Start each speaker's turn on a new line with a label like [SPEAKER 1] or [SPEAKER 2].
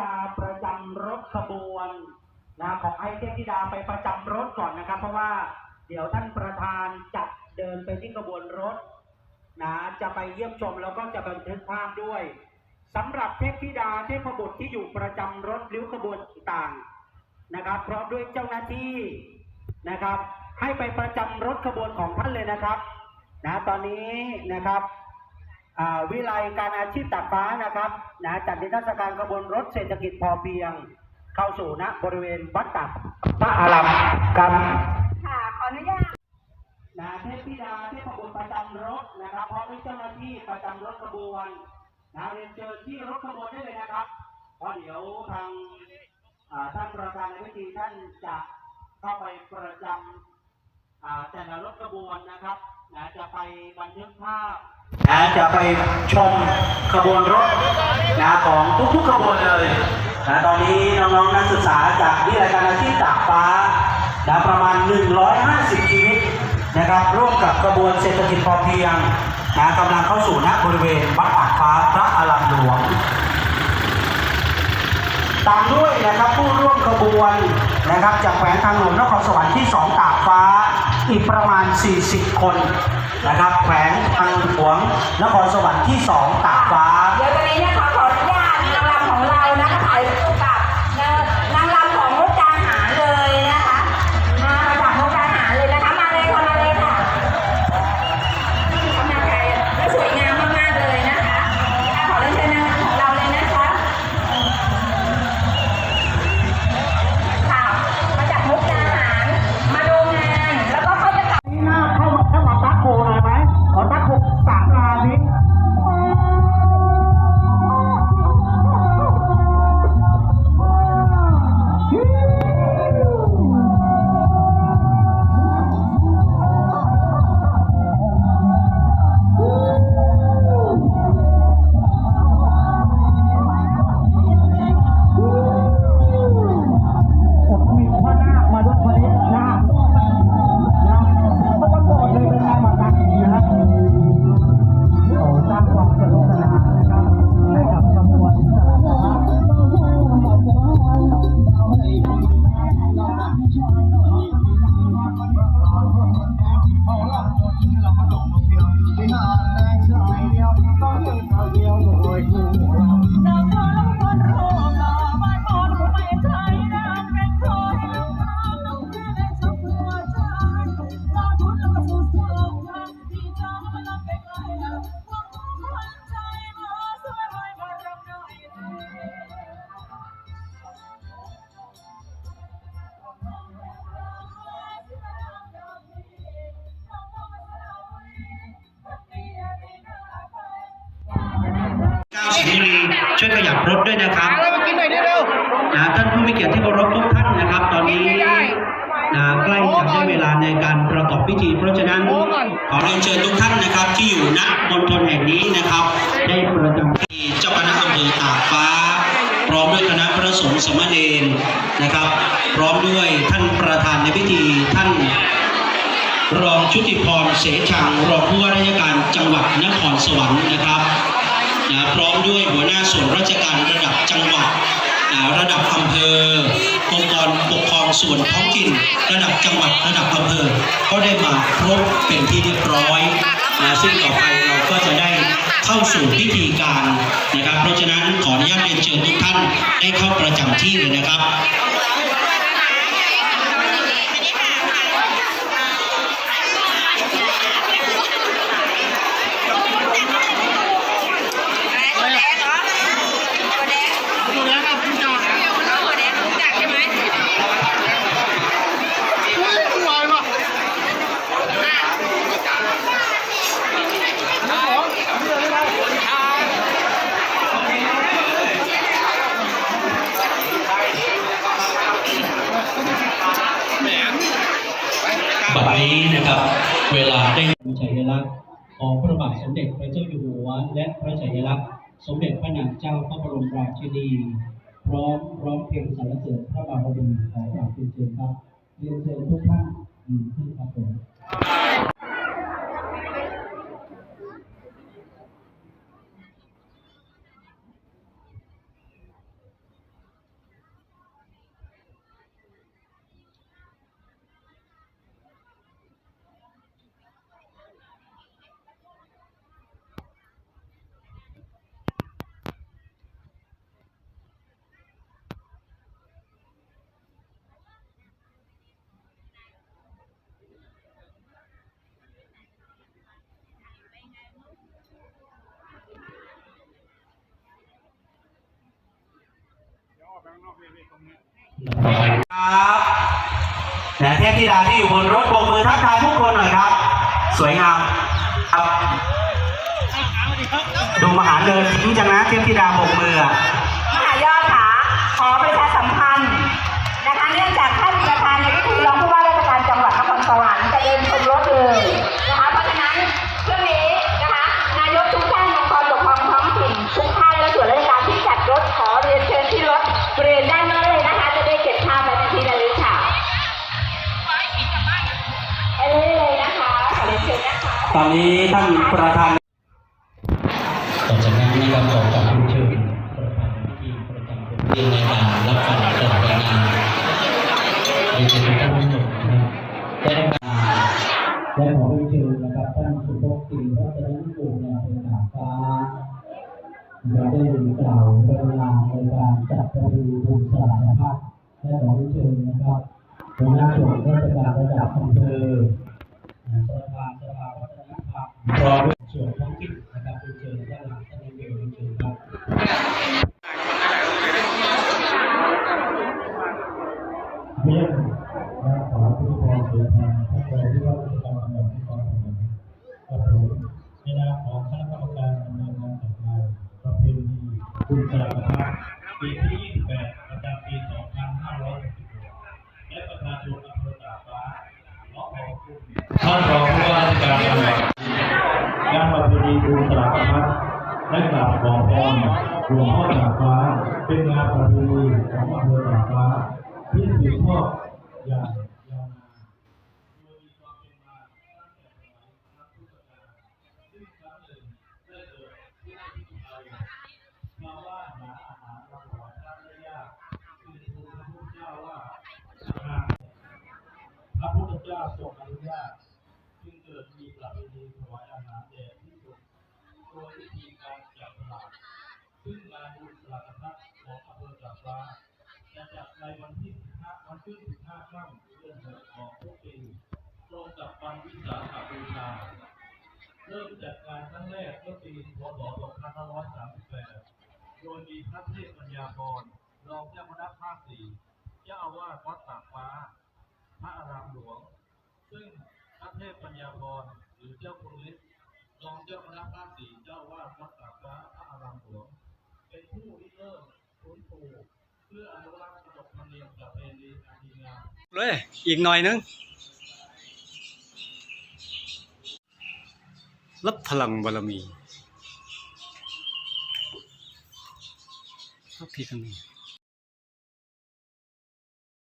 [SPEAKER 1] ดาประจำรถขบวนนะขอให้เทพธิดาไปประจำรถก่อนนะครับ เพราะว่าเดี๋ยวท่านประธานจะเดินไปที่ขบวนรถนะจะไปเยี่ยมชมแล้วก็จะบันทึกภาพด้วยสำหรับเทพธิดาเทพบุตรที่อยู่ประจำรถริ้วขบวนต่างๆนะครับพร้อมด้วยเจ้าหน้าที่นะครับ ให้ไปประจำรถขบวนของท่านเลยนะครับนะตอนนี้นะครับ วิไลการอาชีพตากฟ้านะครับนะจัดนิทรรศการขบวนรถเศรษฐกิจพอเพียง เข้าสู่ณบริเวณวัดตักพระอารามครับ
[SPEAKER 2] ค่ะขออนุญาต
[SPEAKER 1] นะเทพธิดาเทพบุตรประจำรถนะครับพร้อมด้วยเจ้าหน้าที่ประจำรถขบวนนะเรียนเชิญที่รถขบวนได้เลยนะครับเพราะเดี๋ยวทางอ่าท่านประธานในพิธีท่านจะเข้าไปประจำอ่าแต่ละรถขบวนนะครับนะจะไปบันทึกภาพ นะจะไปชมขบวนรถนะของทุกๆขบวนเลยนะตอนนี้น้องๆนักศึกษาจากวิทยายการอาชีพตากฟ้านะประมาณ 150 ชีวิตนะครับร่วมกับขบวนเศรษฐกิจพอเพียงนะกำลังเข้าสู่ณบริเวณวัดตากฟ้าพระอารามหลวง ตามด้วยนะครับผู้ร่วมขบวนนะครับจากแขวงทางหลวงนครสวรรค์ที่ 2 ตากฟ้า อีกประมาณ 40 คนนะครับ แขวงทางหลวงนครสวรรค์ที่ 2 ตากฟ้า
[SPEAKER 2] เดี๋ยวตอนนี้นะคะขออนุญาต
[SPEAKER 3] ขยับรถด้วยนะครับนะท่านผู้มีเกียรติที่เคารพทุกท่านนะครับ ตอนนี้นะใกล้จะได้เวลาในการประกอบพิธี เพราะฉะนั้นขอเรียนเชิญทุกท่านนะครับ ที่อยู่ณมณฑลแห่งนี้นะครับ ได้ประจำพิธีเจ้าคณะอำเภอตากฟ้า พร้อมด้วยคณะพระสงฆ์สมณเณรนะครับ พร้อมด้วยท่านประธานในพิธีท่านรองชุติพรเสชังรองผู้ว่าราชการจังหวัดนครสวรรค์นะครับ นะพร้อมด้วยหัวหน้าส่วนราชการระดับจังหวัดอ่าระดับอำเภอองค์กรปกครองส่วนท้องถิ่นระดับจังหวัดระดับอำเภอ ก็ได้มาครบเป็นที่เรียบร้อยนะซึ่งต่อไปเราก็จะได้เข้าสู่พิธีการนะครับ เพราะฉะนั้นขออนุญาตเรียนเชิญทุกท่านได้เข้าประจำที่เลยนะครับ เวลาได้ฉายลักษณ์ของพระบาทสมเด็จพระเจ้าอยู่หัว และพระฉายลักษณ์สมเด็จพระนางเจ้าพระบรมราชินีพร้อมร้องเพลงสรรเสริญพระบารมีของเราเรียนเชิญครับเรียนเชิญทุกท่านยืนขึ้นครับผม
[SPEAKER 1] ครับนะเทพธิดาที่อยู่บนรถโบกมือทักทายทุกคนหน่อยครับ สวยงามครับดูมหาเดินทิ้งจังนะเทพธิดาโบกมืออะ
[SPEAKER 2] มหายอ
[SPEAKER 1] ตอนนี้ท่านประธาน
[SPEAKER 3] ต่อจากนั้นนะครับขอกราบเชิญประธานพิธีประจำป็นที่ในการรับฟังการรายงานในเชิญท่านผู้ชมนะครับได้รับการและขอเชิญนะครับท่านสุภพสิงห์รัตนนิกุลเนี่ยเป็นสาฟ้าเราได้กล่าวเวลาในการจัดประเพณีบุญสลากนะครับและขอเรียนเชิญนะครับหัวหน้าส่วนราชการระดับอำเภอประธาน ราชการจังหวัดนครปฐมกับผมในนามของคณะกรรมการดำเนินงานจัดงานประเพณีคุณสลากพัดปีที่ 28 ประจำปี 2566และประชาชนอำเภอตากฟ้าขอขอบคุณท่านรองผู้ว่าราชการจังหวัดงานประเพณีบูชาพัดและกราบขอพรหลวงพ่อตากฟ้า เป็นงานประเพณีของอำเภอตากฟ้าที่สืบทอดอย่าง จ้าทรงอนุญาตจึงเกิดมีประเพณีถวายอาหารแด่ที่สุดโดยวิธีการจับฉลากซึ่งงานบุญสลากพัดของอำเภอตากฟ้าจะจัดในวันที่ 15 วันที่ 15ค่ำเดือนหกของทุกปีตรงกับวันวิสาขบูชา เริ่มจัดงานครั้งแรกเมื่อปีพศ2538 โดยมีพระเทพปัญญาพรรองเจ้าคณะภาคสี่เจ้าอาวาสวัดตากฟ้า พระอารามหลวง ซึ่งพระเทพปัญญาพรหรือเจ้าคุณฤทธิ์รองเจ้าคณะภาคสี่เจ้าวาดวัดตากฟ้าพระอารามหลวงเป็นผู้ริเริ่มฟื้นฟูเพื่ออนุรักษ์ขนบธรรมเนียมประเพณีอันดีงาม
[SPEAKER 4] เลยอีกหน่อยนึงรับพลังบารมีรับพี่ทางนี้